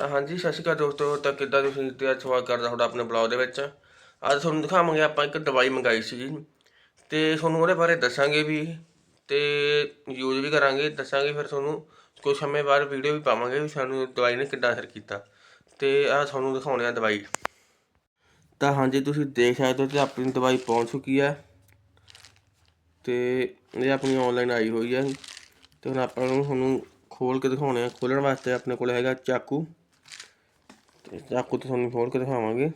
ਤਾਂ ਹਾਂਜੀ, ਸਤਿ ਸ਼੍ਰੀ ਅਕਾਲ ਦੋਸਤੋ, ਤਾਂ ਕਿੱਦਾਂ ਤੁਸੀਂ ਤੇ ਅੱਜ ਸਵਾਗਤ ਕਰਦਾ ਤੁਹਾਡਾ ਆਪਣੇ ਬਲੌਗ ਦੇ ਵਿੱਚ। ਅੱਜ ਤੁਹਾਨੂੰ ਦਿਖਾਵਾਂਗੇ ਆਪਾਂ ਇੱਕ ਦਵਾਈ ਮੰਗਾਈ ਸੀ ਜੀ ਤੇ ਤੁਹਾਨੂੰ ਉਹਦੇ ਬਾਰੇ ਦੱਸਾਂਗੇ ਵੀ, ਤੇ ਯੂਜ਼ ਵੀ ਕਰਾਂਗੇ, ਦੱਸਾਂਗੇ ਫਿਰ ਤੁਹਾਨੂੰ ਕੁਝ ਸਮੇਂ ਬਾਅਦ ਵੀਡੀਓ ਵੀ ਪਾਵਾਂਗੇ ਵੀ ਸਾਨੂੰ ਦਵਾਈ ਨੇ ਕਿੱਦਾਂ ਅਸਰ ਕੀਤਾ। ਤੇ ਆ ਤੁਹਾਨੂੰ ਦਿਖਾਉਣੇ ਆ ਦਵਾਈ। ਤਾਂ ਹਾਂਜੀ, ਤੁਸੀਂ ਦੇਖ ਸਕਦੇ ਹੋ ਕਿ ਆਪਣੀ ਦਵਾਈ ਪਹੁੰਚ ਚੁੱਕੀ ਹੈ। ਤੇ ਇਹ ਆਪਣੀ ਆਨਲਾਈਨ ਆਈ ਹੋਈ ਹੈ। ਤੇ ਹੁਣ ਆਪਾਂ ਨੂੰ ਤੁਹਾਨੂੰ ਖੋਲ ਕੇ ਦਿਖਾਉਣੇ ਆ ਖੋਲਣ ਵਾਸਤੇ ਆਪਣੇ ਕੋਲ ਹੈਗਾ ਚਾਕੂ। ਤੇ ਚਾਕੂ ਤੇ ਤੁਹਾਨੂੰ ਖੋਲ ਕੇ ਦਿਖਾਵਾਂਗੇ।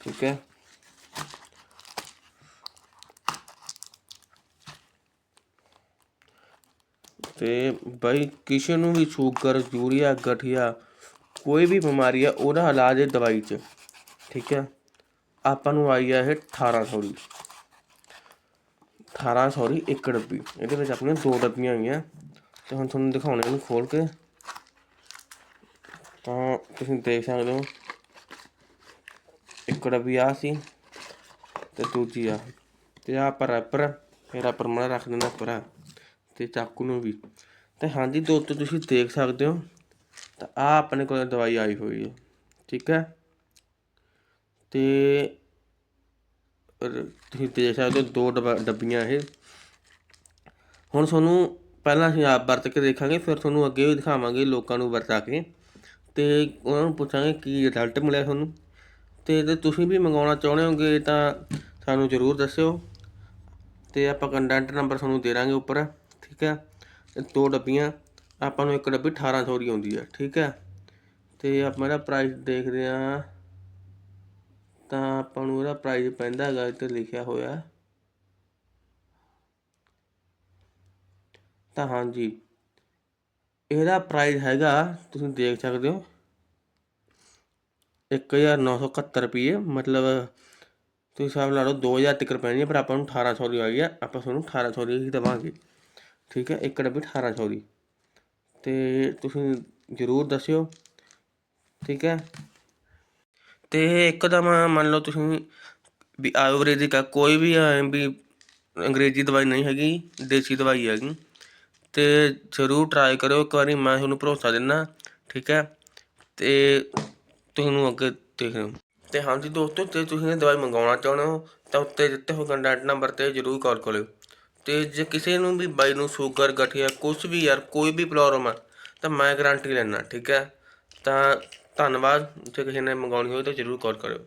ਠੀਕ ਹੈ। ਤੇ ਬਾਈ, ਕਿਸੇ ਨੂੰ ਵੀ ਸ਼ੂਗਰ, ਯੂਰੀਆ, ਗਠੀਆ, ਕੋਈ ਵੀ ਬਿਮਾਰੀ ਆ, ਉਹਦਾ ਇਲਾਜ ਹੈ ਦਵਾਈ 'ਚ। ਠੀਕ ਹੈ। ਆਪਾਂ ਨੂੰ ਆਈ ਆ ਇਹ 1800 ਦੀ। 1800 ਦੀ ਇੱਕ ਡੱਬੀ। ਇਹਦੇ ਵਿੱਚ ਆਪਣੇ ਦੋ ਡੱਬੀਆਂ ਆਈਆਂ। ਤੇ ਹੁਣ ਤੁਹਾਨੂੰ ਦਿਖਾਉਣੇ ਇਹਨੂੰ ਖੋਲ ਕੇ। ਤਾਂ ਤੁਸੀਂ ਦੇਖ ਸਕਦੇ ਹੋ। ਇੱਕ ਡੱਬੀ ਆ ਸੀ ਤੇ ਦੂਜੀ ਆ। ਤੇ ਆ ਪਰ ਰੈਪਰ ਫਿਰ ਰੈਪਰ ਮੈਂ ਰੱਖ ਦਿੰਦਾ ਪਰਾ ਤੇ ਚਾਕੂ ਨੂੰ ਵੀ। ਤੇ ਹਾਂਜੀ ਦੋਸਤੋ ਤੁਸੀਂ ਦੇਖ ਸਕਦੇ ਹੋ। ਤਾਂ ਆ ਆਪਣੇ ਕੋਲ ਦਵਾਈ ਆਈ ਹੋਈ ਹੈ ਠੀਕ ਹੈ। ਤੇ ਤੁਸੀਂ ਦੇਖ ਸਕਦੇ ਹੋ ਦੋ ਡੱਬਾ- ਡੱਬੀਆਂ ਇਹ। ਹੁਣ ਤੁਹਾਨੂੰ ਪਹਿਲਾਂ ਅਸੀਂ ਆਪ ਵਰਤ ਕੇ ਦੇਖਾਂਗੇ, ਫਿਰ ਤੁਹਾਨੂੰ ਅੱਗੇ ਵੀ ਦਿਖਾਵਾਂਗੇ ਲੋਕਾਂ ਨੂੰ ਵਰਤਾ ਕੇ। ਅਤੇ ਉਹਨਾਂ ਨੂੰ ਪੁੱਛਾਂਗੇ ਕੀ ਰਿਜ਼ਲਟ ਮਿਲਿਆ ਤੁਹਾਨੂੰ। ਅਤੇ ਜੇ ਤੁਸੀਂ ਵੀ ਮੰਗਵਾਉਣਾ ਚਾਹੁੰਦੇ ਹੋਗੇ ਤਾਂ ਸਾਨੂੰ ਜ਼ਰੂਰ ਦੱਸਿਓ। ਅਤੇ ਆਪਾਂ ਕੰਟੈਂਟ ਨੰਬਰ ਤੁਹਾਨੂੰ ਦੇ ਦਾਂਗੇ ਉੱਪਰ, ਠੀਕ ਹੈ ਤੇ ਦੋ ਡੱਬੀਆਂ, ਆਪਾਂ ਨੂੰ ਇੱਕ ਡੱਬੀ 1800 ਦੀ ਆਉਂਦੀ ਹੈ ਠੀਕ ਹੈ ਤੇ ਆਪਾਂ ਇਹਦਾ ਪ੍ਰਾਈਸ ਦੇਖਦੇ ਹਾਂ ਤਾਂ ਆਪਾਂ ਨੂੰ ਇਹਦਾ ਪ੍ਰਾਈਸ ਪੈਂਦਾ ਹੈਗਾ ਇੱਥੇ ਲਿਖਿਆ ਹੋਇਆ। ਤਾਂ ਹਾਂਜੀ ਇਹਦਾ ਪ੍ਰਾਈਸ ਹੈਗਾ, ਤੁਸੀਂ ਦੇਖ ਸਕਦੇ ਹੋ। 1971 ਰੁਪਏ ਮਤਲਬ ਤੁਸੀਂ ਹਿਸਾਬ ਲਾ ਲਓ 2000 ਤੱਕ ਪੈਣੀ ਹੈ ਪਰ ਆਪਾਂ ਨੂੰ 1800 ਦੀ ਆਈ ਆ। ਆਪਾਂ ਤੁਹਾਨੂੰ 1800 ਦੀ ਹੀ ਦੇਵਾਂਗੇ। ਠੀਕ ਹੈ, ਇੱਕ ਡੱਬੀ 1800 ਦੀ। ਤੇ ਤੁਸੀਂ ਜ਼ਰੂਰ ਦੱਸਿਓ। ਠੀਕ ਹੈ। ਤੇ ਇੱਕਦਮ ਮੰਨ ਲਓ ਤੁਸੀਂ ਵੀ ਆਯੁਰਵੇਦਿਕ ਆ ਕੋਈ ਵੀ ਐਂ ਵੀ ਅੰਗਰੇਜ਼ੀ ਦਵਾਈ ਨਹੀਂ ਹੈਗੀ, ਦੇਸੀ ਦਵਾਈ ਹੈਗੀ। ਅਤੇ ਜ਼ਰੂਰ ਟਰਾਈ ਕਰਿਓ, ਇੱਕ ਵਾਰੀ ਮੈਂ ਤੁਹਾਨੂੰ ਭਰੋਸਾ ਦਿੰਦਾ ਠੀਕ ਹੈ? ਅਤੇ ਤੁਹਾਨੂੰ ਅੱਗੇ ਦੇਖ ਲਿਓ ਅਤੇ ਹਾਂਜੀ ਦੋਸਤੋ, ਜੇ ਤੁਸੀਂ ਇਹ ਦਵਾਈ ਮੰਗਵਾਉਣਾ ਚਾਹੁੰਦੇ ਹੋ, ਤਾਂ ਉੱਤੇ ਦਿੱਤੇ ਹੋਏ ਕੰਟੈਕਟ ਨੰਬਰ ਤੇ ਜ਼ਰੂਰ ਕਾਲ ਕਰਿਓ। ਅਤੇ ਜੇ ਕਿਸੇ ਨੂੰ ਵੀ ਬਾਈ ਨੂੰ ਸ਼ੂਗਰ ਗਠੀਆ ਕੁਝ ਵੀ ਯਾਰ, ਕੋਈ ਵੀ ਪ੍ਰੋਬਲਮ ਆ, ਤਾਂ ਮੈਂ ਗਾਰੰਟੀ ਲੈਣਾ ਠੀਕ ਹੈ? ਤਾਂ ਧੰਨਵਾਦ, ਜੇ ਕਿਸੇ ਨੇ ਮੰਗਵਾਉਣੀ ਹੋਵੇ ਤਾਂ ਜ਼ਰੂਰ ਕਾਲ ਕਰਿਓ।